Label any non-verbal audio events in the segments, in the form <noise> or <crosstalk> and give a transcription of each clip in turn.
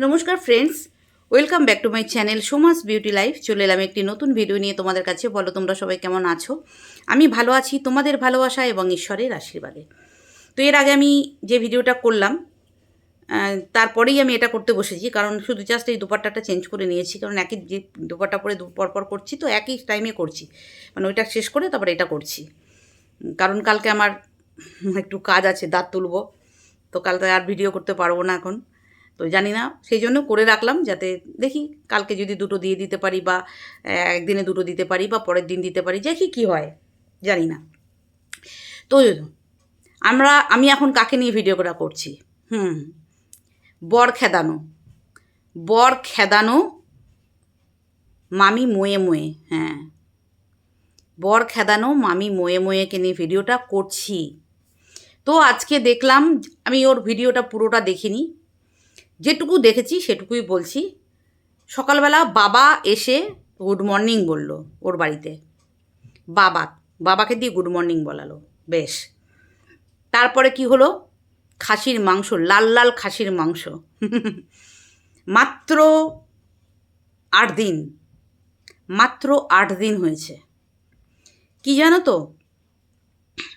নমস্কার friends welcome back to my channel Soma's beauty life চলে এলাম একটি নতুন ভিডিও নিয়ে তোমাদের কাছে। বলো, তোমরা সবাই কেমন আছো? আমি ভালো আছি, তোমাদের ভালোবাসা এবং ঈশ্বরের আশীর্বাদে। তো এর আগে আমি যে ভিডিওটা করলাম তারপরেই আমি এটা করতে বসেছি, কারণ শুধু জাস্ট এই দুপাট্টাটা চেঞ্জ করে নিয়েছি, কারণ একই যে দুপাট্টা পরে দু- পরপর করছি, তো একই টাইমে করছি। মানে ওইটা শেষ করে তারপরে এটা করছি। কারণ কালকে আমার একটু কাজ আছে, দাঁত তুলবো, তো কালকে আর ভিডিও করতে পারব না এখন। তো জানি না, সেই জন্য করে রাখলাম যাতে দেখি কালকে যদি দুটো দিয়ে দিতে পারি বা একদিনে দুটো দিতে পারি বা পরের দিন দিতে পারি, দেখি কি হয়, জানি না। তো আমরা, আমি এখন কাকে নিয়ে ভিডিও করা করছি? হুম, বর খেদানো। বর খেদানো, মামি মোয়ে মোয়ে হ্যাঁ। বর খেদানো, মামি মোয়ে মোয়েকে নিয়ে ভিডিওটা করছি। তো আজকে দেখলাম, আমি ওর ভিডিওটা পুরোটা দেখিনি। যেটুকু দেখেছি, সেটুকুই বলছি। সকালবেলা বাবা এসে গুড মর্নিং বলল ওর বাড়িতে। বাবা, বাবাকে দিয়ে গুড মর্নিং বলালো, বেশ। তারপরে কি হলো? খাসির মাংস, লাল লাল খাসির মাংস। মাত্র আট দিন, মাত্র আট দিন হয়েছে। কি জানো তো?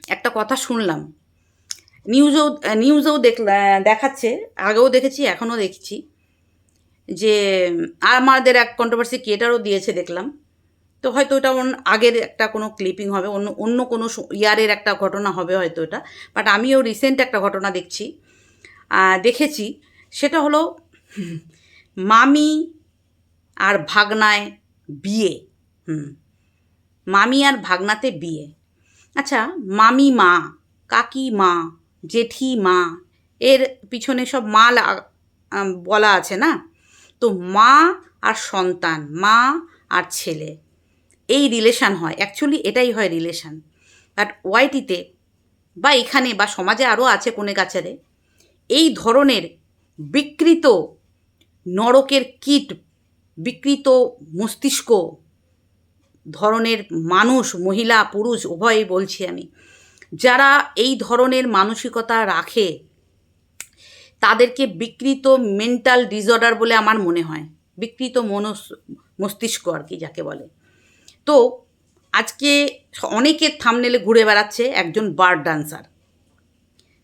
একটা কথা শুনলাম নিউজেও নিউজেও দেখ দেখাচ্ছে, আগেও দেখেছি, এখনও দেখছি, যে, আমাদের এক কন্ট্রোভার্সি ক্রিয়েটারও দিয়েছে দেখলাম। তো হয়তো ওটা আগের একটা কোনো ক্লিপিং হবে, অন্য অন্য কোনো ইয়ারের একটা ঘটনা হবে হয়তো এটা বাট আমিও রিসেন্ট একটা ঘটনা দেখছি দেখেছি, সেটা হলো <laughs> মামি আর ভাগনায় বিয়ে, হুম, মামি আর ভাগনাতে বিয়ে। আচ্ছা মামি মা, কাকি মা জেঠি মা, এর পিছনে সব মা বলা আছে না? তো মা আর সন্তান, মা আর ছেলে, এই রিলেশান হয়। অ্যাকচুয়ালি এটাই হয় রিলেশান বাট ওয়াইটিতে বা এখানে বা সমাজে আরও আছে কোনে কাছারে, এই ধরনের বিকৃত নরকের কীট, বিকৃত মস্তিষ্ক ধরনের মানুষ, মহিলা, পুরুষ, উভয়ই বলছি আমি। যারা এই ধরনের মানসিকতা রাখে, তাদেরকে বিকৃত মেন্টাল ডিসঅর্ডার বলে আমার মনে হয়। বিকৃত মনস, মস্তিষ্ক আর কি যাকে বলে। তো আজকে অনেকের থামনেলে ঘুরে বেড়াচ্ছে একজন বার্ড ডান্সার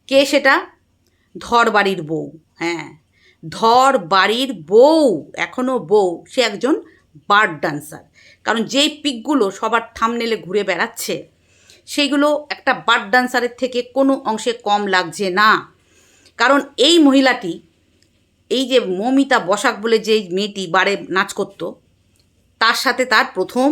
কে সেটা? ধর বাড়ির বউ হ্যাঁ। ধর বাড়ির বউ এখনও বউ, সে একজন বার্ড ডান্সার কারণ যেই পিকগুলো সবার থামনেলে ঘুরে বেড়াচ্ছে সেইগুলো একটা বার্ড ডান্সারের থেকে কোনো অংশে কম লাগছে না। কারণ এই মহিলাটি, এই যে মৌমিতা বসাক বলে যে মেয়েটি বারে নাচ করতো, তার সাথে তার প্রথম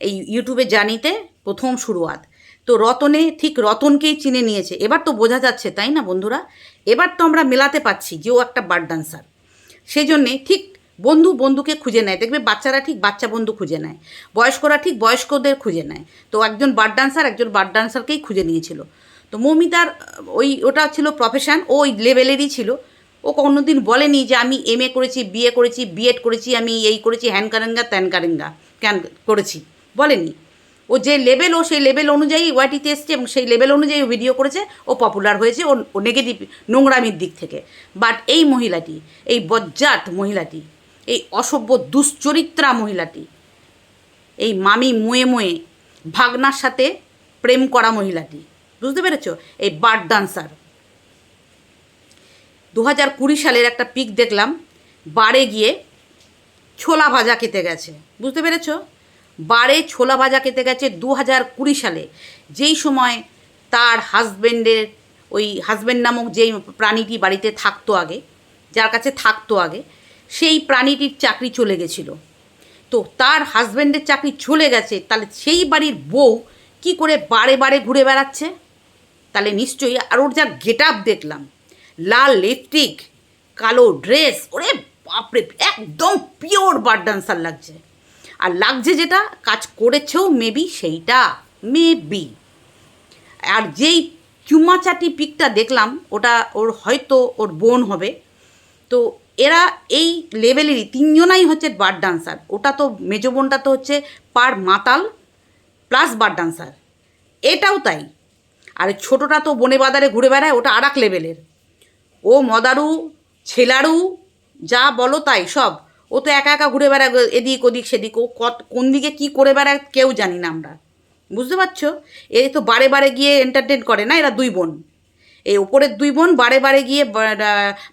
এই ইউটিউবে জানিতে প্রথম শুরুয়াত। তো রতনে ঠিক রতনকেই চিনে নিয়েছে। এবার তো বোঝা যাচ্ছে, তাই না বন্ধুরা? এবার তো আমরা মেলাতে পাচ্ছি যে ও একটা বার্ড ডান্সার। সেই জন্যে ঠিক বন্ধু বন্ধুকে খুঁজে নেয়। দেখবে বাচ্চারা ঠিক বাচ্চা বন্ধু খুঁজে নেয়। বয়স্করা ঠিক বয়স্কদের খুঁজে নেয়। তো একজন বার্ড ডান্সার একজন বার্ড ডান্সারকেই খুঁজে নিয়েছিল। তো মৌমিতার ওই ওটা ছিল প্রফেশন ও ওই লেভেলেরই ছিল। ও কোনো দিন বলেনি যে আমি এম এ করেছি বিএ করেছি বিএড করেছি, আমি এই করেছি, হ্যান কারেঙ্গা, ত্যান কারেঙ্গা, ক্যান করেছি। বলেনি। ও যে লেভেল ও সেই লেভেল অনুযায়ী ওয়াইটিতে এসছে এবং সেই লেভেল অনুযায়ী ভিডিও করেছে। ও পপুলার হয়েছে, ও ও নেগেটিভ নোংরামির দিক থেকে। বাট এই মহিলাটি, এই বজ্জাত মহিলাটি এই অসভ্য দুশ্চরিত্রা মহিলাটি, এই মামি মুয়ে মুয়ে ভাগনার সাথে প্রেম করা মহিলাটি, বুঝতে পেরেছ? এই বার্ড ডান্সার। দু হাজার কুড়ি সালের একটা পিক দেখলাম, বারে গিয়ে ছোলা ভাজা খেতে গেছে, বুঝতে পেরেছ? বারে ছোলা ভাজা খেতে গেছে দু হাজার কুড়ি সালে, যেই সময় তার হাজব্যান্ডের ওই হাজব্যান্ড নামক যেই প্রাণীটি বাড়িতে থাকতো আগে, যার কাছে থাকতো আগে সেই প্রাণীটির চাকরি চলে গেছিল। তো তার হাজব্যান্ডের চাকরি চলে গেছে, তাহলে সেই বাড়ির বউ কি করে বারে বারে ঘুরে বেড়াচ্ছে? তাহলে নিশ্চয়ই আর ওর যা গেট আপ দেখলাম, লাল লিপস্টিক, কালো ড্রেস, ওরে বাপরে, একদম পিওর বার ডান্সার লাগছে। আর লাগছে যেটা, কাজ করেছেও মেবি সেইটা, মেবি। আর যেই চুমাচাটি পিকটা দেখলাম, ওটা ওর হয়তো ওর বোন হবে। তো এরা এই লেভেলেরই তিনজনাই হচ্ছে বার ডান্সার ওটা তো মেজো বোনটা তো হচ্ছে পার মাতাল প্লাস বার ডান্সার এটাও তাই। আর ছোটোটা তো বনে বাদারে ঘুরে বেড়ায়, ওটা আর এক লেভেলের ও মদারু, ছেলারু, যা বলো তাই সব। ও তো একা একা ঘুরে বেড়ায়, এদিক ওদিক সেদিক। ও কত, কোন দিকে কী করে বেড়ায় কেউ জানি না আমরা। বুঝতে পারছ? এ তো বারে বারে গিয়ে এন্টারটেন করে না এরা দুই বোন। এই ওপরের দুই বোন বারে বারে গিয়ে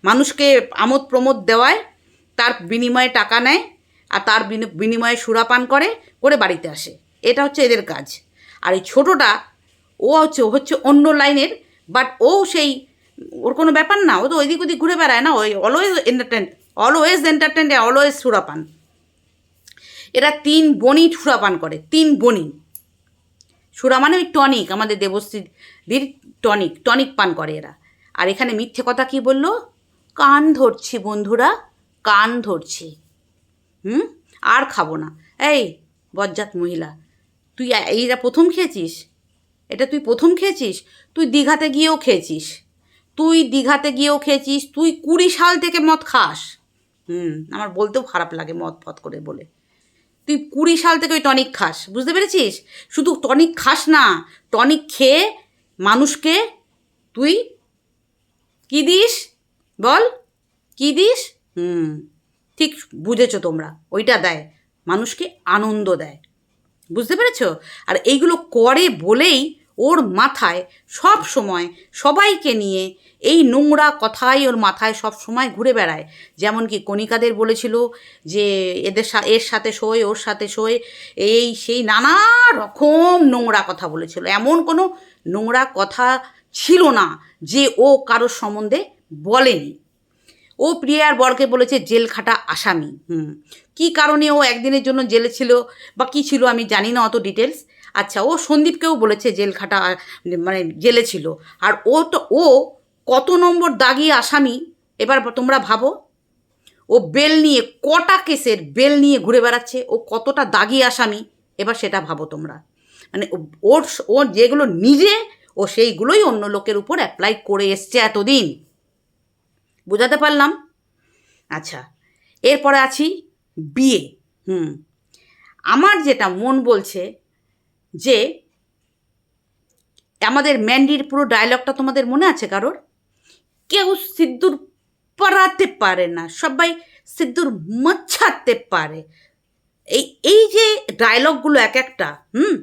মানুষকে আমোদ প্রমোদ দেওয়ায়, তার বিনিময়ে টাকা নেয় আর তার বিনি- বিনিময়ে সুরাপান করে করে বাড়িতে আসে। এটা হচ্ছে এদের কাজ। আর এই ছোটোটা, ও হচ্ছে হচ্ছে অন্য লাইনের, বাট ও সেই, ওর কোনো ব্যাপার না, ও তো ওইদিক ওদিক ঘুরে বেড়ায় না, ওই always entertain always entertain always সুরাপান এরা তিন বনি সুরাপান করে, তিন বনি সুরা মানে ওই টনিক, আমাদের দেবশ্রী দেবশ্রীদির টনিক টনিক পান করে এরা। আর এখানে মিথ্যে কথা কি বলল? কান ধরছি বন্ধুরা, কান ধরছি। হুম? আর খাব না। এই বজ্জাত মহিলা, তুই এইটা প্রথম খেয়েছিস, এটা তুই প্রথম খেয়েছিস? তুই দীঘাতে গিয়েও খেয়েছিস। তুই দীঘাতে গিয়েও খেয়েছিস, তুই কুড়ি সাল থেকে মদ খাস। হুম, আমার বলতেও খারাপ লাগে মদ ফদ করে বলে। তুই কুড়ি সাল থেকে ওই টনিক খাস, বুঝতে পেরেছিস? শুধু টনিক খাস না, টনিক খেয়ে মানুষকে তুই কি দিস? বল। কি দিস? হুম। ঠিক বুঝেছ তোমরা। ওইটা দেয়। মানুষকে আনন্দ দেয়। বুঝতে পেরেছ? আর এইগুলো করে বলেই ওর মাথায় সব সময় সবাইকে নিয়ে এই নোংরা কথাই ওর মাথায় সব সময় ঘুরে বেড়ায়। যেমন কি কণিকাদের বলেছিল যে, এদের এর সাথে শোয়, ওর সাথে শোয়। এই সেই নানা রকম নোংরা কথা বলেছিল। এমন কোনো নোংরা কথা ছিল না যে ও কারোর সম্বন্ধে বলেনি। ও প্রিয়ার বরকে বলেছে, জেল খাটা আসামি। হুম। কী কারণে ও একদিনের জন্য জেলে ছিল বা কী ছিল আমি জানি না অত ডিটেলস আচ্ছা ও সন্দীপকেও বলেছে জেল খাটা মানে জেলে ছিল। আর ও তো, ও কত নম্বর দাগি আসামি, এবার তোমরা ভাবো। ও বেল নিয়ে, কটা কেসের বেল নিয়ে ঘুরে বেড়াচ্ছে, ও কতটা দাগি আসামি, এবার সেটা ভাবো তোমরা। মানে ওর, ও যেগুলো নিজে, ও সেইগুলোই অন্য লোকের উপর অ্যাপ্লাই করে এসছে এতদিন। বোঝাতে পারলাম? আচ্ছা এরপরে আছি বিয়ে। হুম, আমার যেটা মন বলছে যে আমাদের ম্যান্ডির পুরো ডায়লগটা তোমাদের মনে আছে কারোর? কেউ সিদ্দুর পড়াতে পারে না, সবাই সিদ্দুর মচ্ছাতে পারে। এই এই যে ডায়লগগুলো এক একটা হুম?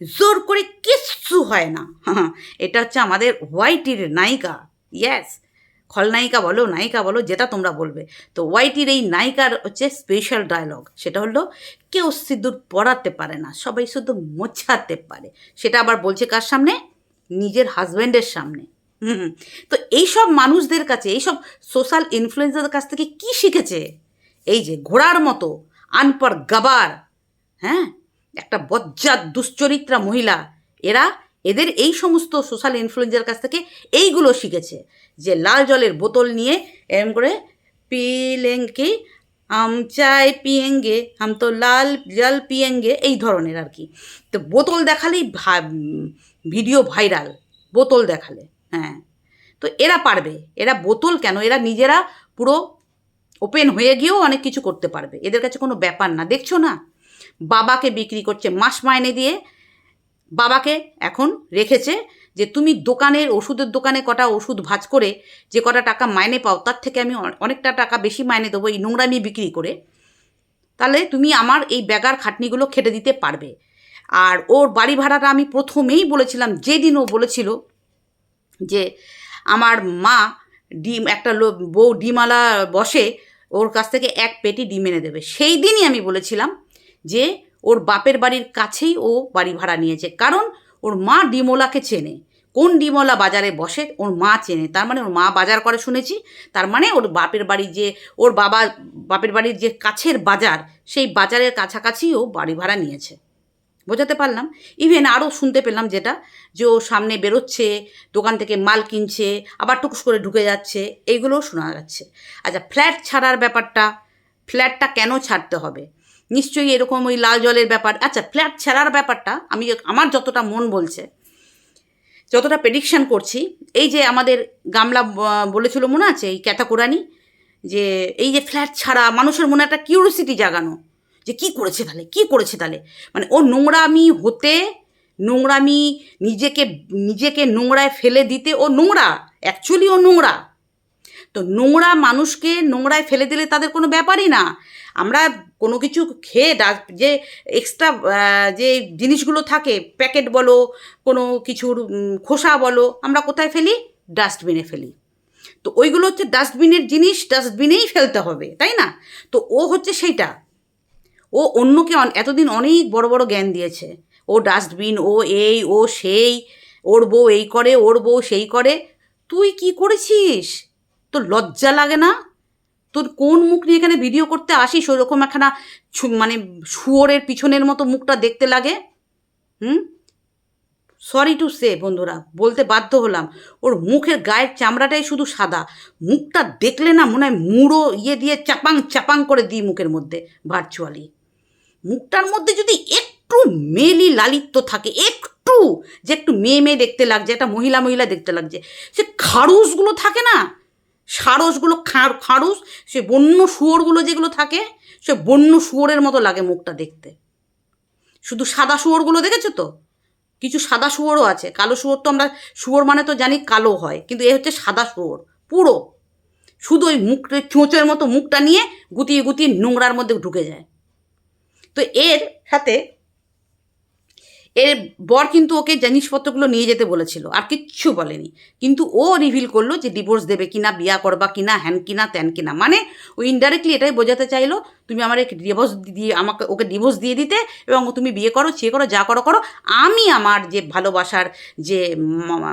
জোর করে কিচ্ছু হয় না। <laughs> এটা হচ্ছে আমাদের হোয়াইটির নায়িকা ইয়েস খলনায়িকা বলো, নায়িকা বলো, যেটা তোমরা বলবে। তো ওয়াইটির এই নায়িকার হচ্ছে স্পেশাল ডায়লগ সেটা হলো কেউ সিঁদুর পরাতে পারে না, সবাই শুধু মোছাতে পারে। সেটা আবার বলছে কার সামনে? নিজের হাজব্যান্ডের সামনে। হুম। তো এইসব মানুষদের কাছে, এইসব সোশ্যাল ইনফ্লুয়েন্সারদের কাছ থেকে কি শিখেছে? এই যে ঘোড়ার মতো আনপর গাবার হ্যাঁ? একটা বজ্জাত দুশ্চরিত্রা মহিলা, এরা এদের এই সমস্ত সোশ্যাল ইনফ্লুয়েন্সের কাছ থেকে এইগুলো শিখেছে যে লাল জলের বোতল নিয়ে এরম করে পিলেঙ্গে আম চায় পিয়েঙ্গে, আম তো লাল জল, পিয়েঙ্গে, এই ধরনের আর কি। তো বোতল দেখালেই ভিডিও ভাইরাল বোতল দেখালে হ্যাঁ। তো এরা পারবে, এরা বোতল কেন? এরা নিজেরা পুরো ওপেন হয়ে গিয়েও অনেক কিছু করতে পারবে। এদের কাছে কোনো ব্যাপার না। দেখছ না? বাবাকে বিক্রি করছে মাস মাইনে দিয়ে বাবাকে এখন রেখেছে যে তুমি দোকানের, ওষুধের দোকানে কটা ওষুধ ভাজ করে যে কটা টাকা মাইনে পাও, তার থেকে আমি অনেকটা টাকা বেশি মাইনে দেবো এই নোংরামি বিক্রি করে। তাহলে তুমি আমার এই ব্যাগার খাটনিগুলো খেটে দিতে পারবে। আর ওর বাড়ি ভাড়াটা আমি প্রথমেই বলেছিলাম, যেদিন ও বলেছিল যে আমার মা ডিম, একটা বউ ডিমালা বসে ওর কাছ থেকে এক পেটি ডিম এনে দেবে। সেই দিনই আমি বলেছিলাম যে ওর বাপের বাড়ির কাছেই ও বাড়ি ভাড়া নিয়েছে। কারণ ওর মা ডিমওয়ালাকে চেনে। কোন ডিমওয়ালা বাজারে বসে, ওর মা চেনে। তার মানে ওর মা বাজার করে শুনেছি। তার মানে ওর বাপের বাড়ি যে, ওর বাবা, বাপের বাড়ির যে কাছের বাজার, সেই বাজারের কাছাকাছি ও বাড়ি ভাড়া নিয়েছে। বোঝাতে পারলাম? ইভেন আরও শুনতে পেলাম যেটা, যে ও সামনে বেরোচ্ছে, দোকান থেকে মাল কিনছে, আবার টুকুস করে ঢুকে যাচ্ছে, এইগুলোও শোনা যাচ্ছে। আচ্ছা ফ্ল্যাট ছাড়ার ব্যাপারটা, ফ্ল্যাটটা কেন ছাড়তে হবে? নিশ্চয়ই এরকম ওই লাল জলের ব্যাপার। আচ্ছা ফ্ল্যাট ছাড়ার ব্যাপারটা আমি আমার যতটা মন বলছে, যতটা প্রেডিকশান করছি, এই যে আমাদের গামলা বলেছিল মনে আছে, এই ক্যাতাকুরানি, যে এই যে ফ্ল্যাট ছাড়া মানুষের মনে একটা কিউরিসিটি জাগানো, যে কি করেছে তাহলে, কি করেছে তাহলে? মানে ও নোংরামি হতে, নোংরামি নিজেকে নিজেকে নোংরায় ফেলে দিতে ও নোংরা অ্যাকচুয়ালি ও নোংরা। তো নোংরা মানুষকে নোংরায় ফেলে দিলে তাদের কোনো ব্যাপারই না। আমরা কোনো কিছু খেয়ে ডাস যে এক্সট্রা যে জিনিসগুলো থাকে প্যাকেট বলো, কোনো কিছুর খোসা বলো, আমরা কোথায় ফেলি? ডাস্টবিনে ফেলি। তো ওইগুলো হচ্ছে ডাস্টবিনের জিনিস ডাস্টবিনেই ফেলতে হবে, তাই না? তো ও হচ্ছে সেইটা। ও অন্যকে অন- এতদিন অনেক বড় বড় জ্ঞান দিয়েছে। ও ডাস্টবিন ও এই, ও সেই, ওর বউ এই করে, ওর বউ সেই করে। তুই কি করেছিস? তো লজ্জা লাগে না? তোর কোন মুখ নিয়ে এখানে ভিডিও করতে আসিস? ওরকম একখানা মানে শুয়োরের পিছনের মতো মুখটা দেখতে লাগে? হুম? সরি টু সে বন্ধুরা, বলতে বাধ্য হলাম। ওর মুখের গায়ের চামড়াটাই শুধু সাদা। মুখটা দেখলে না মনে হয় মুড়ো ইয়ে দিয়ে চাপাং চাপাং করে দিই মুখের মধ্যে ভার্চুয়ালি মুখটার মধ্যে যদি একটু মেলি লালিত্য থাকে, একটু যে একটু মেয়ে মেয়ে দেখতে লাগছে, একটা মহিলা মহিলা দেখতে লাগছে, সে খাড়ুসগুলো থাকে না? সারসগুলো খাঁ- খাড়ুস সে বন্য শুয়োরগুলো যেগুলো থাকে, সে বন্য শুয়োরের মতো লাগে মুখটা দেখতে। শুধু সাদা শুয়োরগুলো দেখেছ তো? কিছু সাদা শুয়োরও আছে। কালো শুয়োর তো আমরা, শুয়োর মানে তো জানি কালো হয়, কিন্তু এ হচ্ছে সাদা শুয়োর, পুরো। শুধু ওই মুখটা চোঁচের মতো মুখটা নিয়ে গুতিয়ে গুতিয়ে নোংরার মধ্যে ঢুকে যায়। তো এর সাথে এর বর কিন্তু ওকে জিনিসপত্রগুলো নিয়ে যেতে বলেছিল, আর কিচ্ছু বলেনি। কিন্তু ও রিভিল করল যে ডিভোর্স দেবে কিনা, বিয়া করবা কিনা, হ্যান কিনা, ত্যান কিনা। মানে ও ইনডাইরেক্টলি এটাই বোঝাতে চাইলো, তুমি আমার এক ডিভোর্স দিয়ে, আমাকে ওকে ডিভোর্স দিয়ে দিতে, এবং তুমি বিয়ে করো, সে করো, যা করো করো। আমি আমার যে ভালোবাসার যে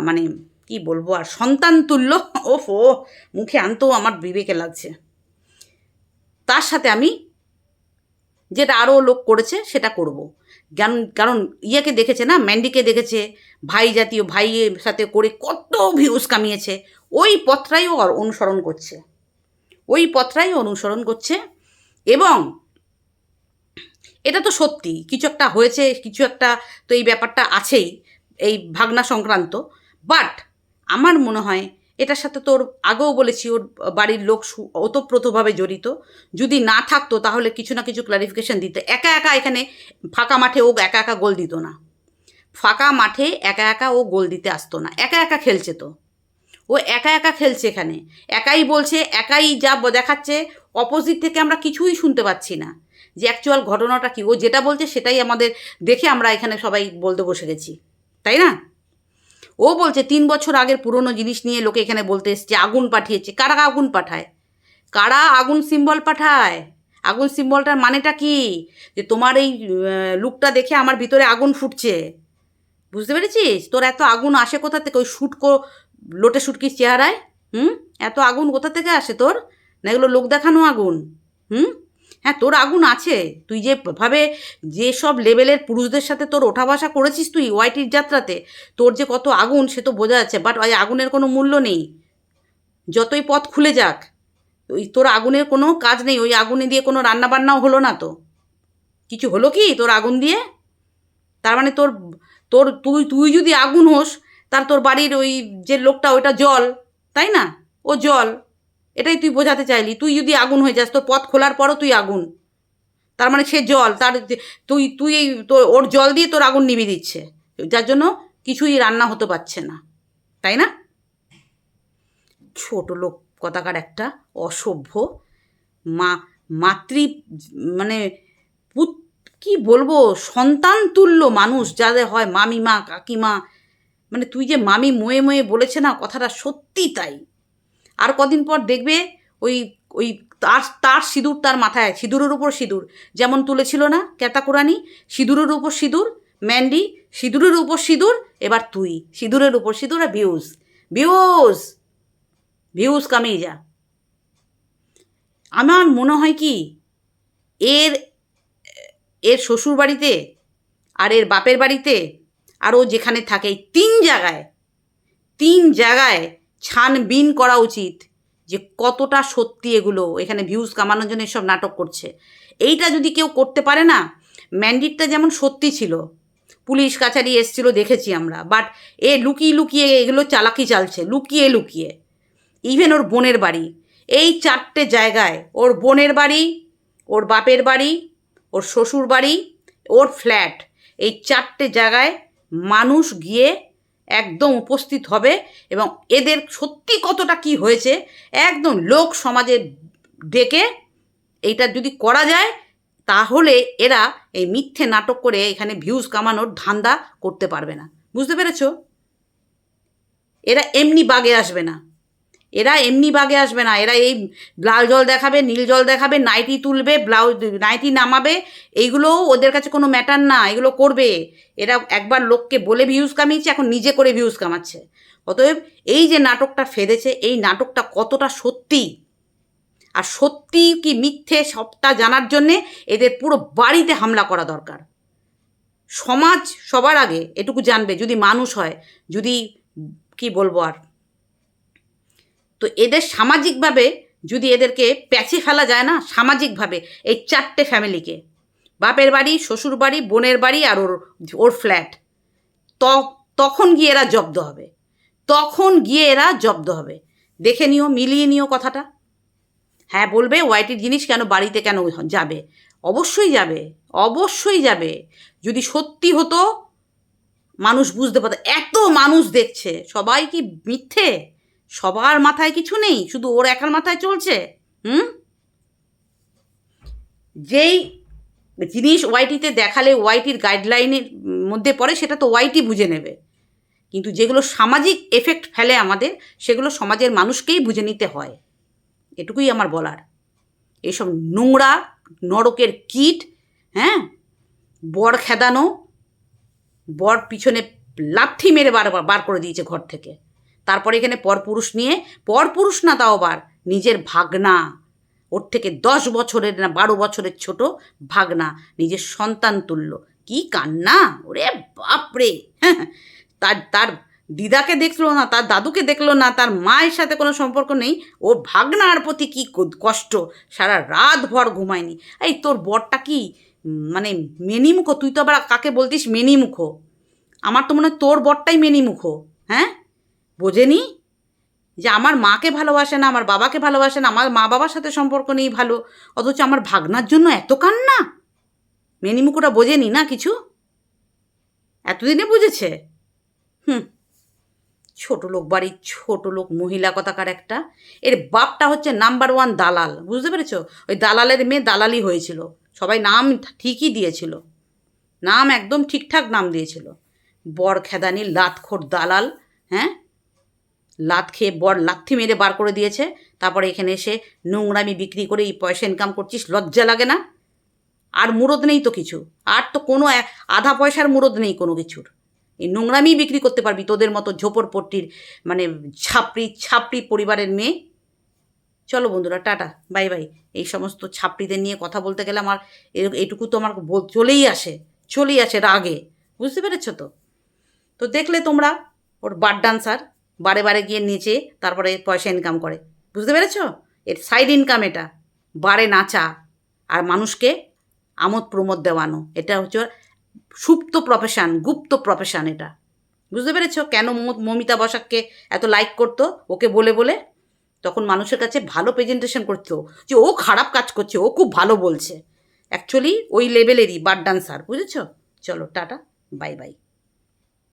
মানে কি বলব, আর সন্তান তুল্য, ওফ, ও, মুখে আনতেও আমার বিবেকে লাগছে। তার সাথে আমি যেটা আরও লোক করেছে, সেটা করব। কারণ কারণ ইয়েকে দেখেছে না? ম্যান্ডিকে দেখেছে। ভাই জাতীয় ভাইয়ের সাথে করে কত ভিউজ কামিয়েছে। ওই পথটাই ও অনুসরণ করছে। ওই পথটাই অনুসরণ করছে এবং এটা তো সত্যি, কিছু একটা হয়েছে, কিছু একটা তো এই ব্যাপারটা আছেই, এই ভাগনা সংক্রান্ত। বাট আমার মনে হয় এটার সাথে তোর আগেও বলেছি, ওর বাড়ির লোক ওতপ্রোতভাবে জড়িত। যদি না থাকতো তাহলে কিছু না কিছু ক্লারিফিকেশন দিত। একা একা এখানে ফাঁকা মাঠে ও একা একা গোল দিত না। ফাঁকা মাঠে একা একা ও গোল দিতে আসতো না। একা একা খেলছে তো। ও একা একা খেলছে এখানে। একাই বলছে, একাই যা দেখাচ্ছে অপোজিট থেকে আমরা কিছুই শুনতে পাচ্ছি না। যে অ্যাকচুয়াল ঘটনাটা কি? ও যেটা বলছে সেটাই আমাদের দেখে আমরা এখানে সবাই বলতে বসে গেছি। তাই না? ও বলছে, তিন বছর আগের পুরনো জিনিস নিয়ে লোকে এখানে বলতে এসছে, আগুন পাঠিয়েছে। কারা আগুন পাঠায়? কারা আগুন সিম্বল পাঠায়? আগুন সিম্বলটার মানেটা কি? যে তোমার এই লুকটা দেখে আমার ভিতরে আগুন ফুটছে। বুঝতে পেরেছিস? তোর এত আগুন আসে কোথা থেকে? ওই শুটকো লোটে শুটকির চেহারায়? হুম? এত আগুন কোথা থেকে আসে তোর? না এগুলো লোক দেখানো আগুন? হুম? হ্যাঁ তোর আগুন আছে। তুই যে ভাবে যেসব লেভেলের পুরুষদের সাথে তোর ওঠা বসা করেছিস তুই ওয়াইটির যাত্রাতে, তোর যে কত আগুন সে তো বোঝা যাচ্ছে বাট ওই আগুনের কোনো মূল্য নেই। যতই পথ খুলে যাক, ওই তোর আগুনের কোনো কাজ নেই, ওই আগুনে দিয়ে কোনো রান্না বান্নাও হলো না তো। কিছু হলো কি তোর আগুন দিয়ে? তার মানে তোর তোর, তুই তুই যদি আগুন হোস, তার তোর বাড়ির ওই যে লোকটা, ওইটা জল, তাই না? ও জল। এটাই তুই বোঝাতে চাইলি। তুই যদি আগুন হয়ে যাস, তোর পথ খোলার পরও তুই আগুন। তার মানে সে জল, তার তুই তুই এই তোর ওর জল দিয়ে তোর আগুন নিভিয়ে দিচ্ছে। যার জন্য কিছুই রান্না হতে পারছে না। তাই না? ছোট লোক কথাকার একটা অসভ্য মা, মাতৃ মানে পুত, কি বলব? সন্তান তুল্য মানুষ যাদের হয় মামিমা, কাকিমা। মানে তুই যে মামি ময়ে ময়ে বলেছে না, কথাটা সত্যি তাই। আর কদিন পর দেখবে ওই ওই তার তার সিঁদুর তার মাথায়, সিঁদুরের উপর সিঁদুর। যেমন তুলেছিল না ক্যাতাকুরানি, সিঁদুরের উপর সিঁদুর, ম্যান্ডি, সিঁদুরের উপর সিঁদুর, এবার তুই। সিঁদুরের উপর সিঁদুর আর ভিউজ ভিউজ ভিউজ কামেই যা আমার মনে হয় কি, এর এর শ্বশুর বাড়িতে আর এর বাপের বাড়িতে আর ও যেখানে থাকে তিন জায়গায় তিন জায়গায় ছানবিন করা উচিত যে কতটা সত্যি এগুলো, এখানে ভিউজ কামানোর জন্য এসব নাটক করছে। এইটা যদি কেউ করতে পারে না ম্যান্ডিটটা যেমন সত্যি ছিল, পুলিশ কাছারি এসছিল, দেখেছি আমরা বাট এ লুকিয়ে লুকিয়ে এগুলো চালাকি চালছে, লুকিয়ে লুকিয়ে। ইভেন ওর বোনের বাড়ি, এই চারটে জায়গায়, ওর বোনের বাড়ি, ওর বাপের বাড়ি, ওর শ্বশুর বাড়ি, ওর ফ্ল্যাট এই চারটে জায়গায় মানুষ গিয়ে একদম উপস্থিত হবে এবং এদের সত্যি কতটা কি হয়েছে একদম লোক সমাজে ডেকে এইটা যদি করা যায়, তাহলে এরা এই মিথ্যে নাটক করে এখানে ভিউজ কামানোর ধান্দা করতে পারবে না। বুঝতে পেরেছ? এরা এমনি বাগে আসবে না। এরা এমনি বাগে আসবে না। এরা এই লাল জল দেখাবে, নীল জল দেখাবে, নাইটি তুলবে, ব্লাউজ, নাইটি নামাবে এইগুলোও ওদের কাছে কোনো ম্যাটার না, এগুলো করবে। এরা একবার লোককে বলে ভিউজ কামিয়েছে, এখন নিজে করে ভিউজ কামাচ্ছে। অতএব এই যে নাটকটা ফেদেছে, এই নাটকটা কতটা সত্যি? আর সত্যি কি মিথ্যে সবটা জানার জন্যে এদের পুরো বাড়িতে হামলা করা দরকার। সমাজ সবার আগে এটুকু জানবে, যদি মানুষ হয়, যদি কি বলব আর? তো এদের সামাজিকভাবে যদি এদেরকে প্যাচে ফেলা যায় না, সামাজিকভাবে এই চারটে ফ্যামিলিকে। বাপের বাড়ি, শ্বশুর বাড়ি, বোনের বাড়ি আর ওর ওর ফ্ল্যাট। তখন গিয়ে এরা জব্দ হবে। তখন গিয়ে এরা জব্দ হবে। দেখে নিও, মিলিয়ে নিও কথাটা। হ্যাঁ বলবে, ওয়াইটির জিনিস কেন বাড়িতে কেন যাবে? অবশ্যই যাবে অবশ্যই যাবে। যদি সত্যি হতো, মানুষ বুঝতে পারতো, এত মানুষ দেখছে। সবাই কি মিথ্যে? সবার মাথায় কিছু নেই, শুধু ওর একার মাথায় চলছে, হুম? যেই জিনিস ওয়াইটিতে দেখালে ওয়াইটির গাইডলাইনের মধ্যে পড়ে, সেটা তো ওয়াইটি বুঝে নেবে। কিন্তু যেগুলো সামাজিক এফেক্ট ফেলে আমাদের, সেগুলো সমাজের মানুষকেই বুঝে নিতে হয়। এটুকুই আমার বলার। এসব নোংরা, নরকের কীট হ্যাঁ? বর খেদানো, বর পিছনে লাথি মেরে বার বার করে দিয়েছে ঘর থেকে। তারপরে এখানে পরপুরুষ নিয়ে, পরপুরুষ না তাও আবার নিজের ভাগনা। ওর থেকে দশ বছরের না বারো বছরের ছোট ভাগনা, নিজের সন্তান তুললো কি কান্না? ওরে বাপরে! <laughs> তার তার দিদাকে দেখল না, তার দাদুকে দেখল না, তার মায়ের সাথে কোনো সম্পর্ক নেই ওর ভাগনার প্রতি কি, কষ্ট? সারা রাত ভর ঘুমায়নি। এই তোর বরটা কি মানে মেনিমুখো? তুই তো আবার কাকে বলতিস মেনিমুখো? আমার তো মনে হয় তোর বরটাই মেনিমুখো হ্যাঁ? বোঝেনি যে আমার মাকে ভালোবাসে না, আমার বাবাকে ভালোবাসে না, আমার মা বাবার সাথে সম্পর্ক নেই ভালো, অথচ আমার ভাগনার জন্য এত কান্না? মেনিমুখোটা বোঝেনি না কিছু? এতদিনে বুঝেছে? হুম, ছোট লোক বাড়ির ছোট লোক মহিলা কথাকার একটা, এর বাপটা হচ্ছে নাম্বার ওয়ান দালাল, বুঝতে পেরেছ? ওই দালালের মেয়ে দালালি হয়েছিল, সবাই নাম ঠিকই দিয়েছিল, নাম একদম ঠিকঠাক নাম দিয়েছিল। বর খেদানি লাতখোর দালাল হ্যাঁ? লাত খেয়ে বর লাথি মেরে বার করে দিয়েছে। তারপরে এখানে এসে নোংরামি বিক্রি করে এই পয়সা ইনকাম করছিস, লজ্জা লাগে না? আর মুরদ নেই তো কিছু। আর তো কোনো আধা পয়সার মুরদ নেই কোনো কিছুর। এই নোংরামি বিক্রি করতে পারবি তোদের মতো ঝোপড়পট্টির মানে ছাপড়ি ছাপড়ি পরিবারের মেয়ে। চলো বন্ধুরা, টাটা, বাই বাই। এই সমস্ত ছাপড়িদের নিয়ে কথা বলতে গেলে আমার এটুকু তো আমার চলেই আসে চলেই আসে রাগে। বুঝতে পেরেছ তো? তো দেখলে তোমরা ওর বার ডান্সার বারে বারে গিয়ে নেচে তারপরে পয়সা ইনকাম করে। বুঝতে পেরেছ? এর সাইড ইনকাম এটা। বারে নাচা আর মানুষকে আমোদ প্রমোদ দেওয়ানো। এটা হচ্ছে সুপ্ত প্রফেশান গুপ্ত প্রফেশান এটা। বুঝতে পেরেছ? কেন মমিতা বসাককে এত লাইক করতো? ওকে বলে বলে তখন মানুষের কাছে ভালো প্রেজেন্টেশন করতো যে ও খারাপ কাজ করছে, ও খুব ভালো বলছে। অ্যাকচুয়ালি ওই লেভেলেরই বার ডান্সার বুঝেছ? চলো, টাটা বাই বাই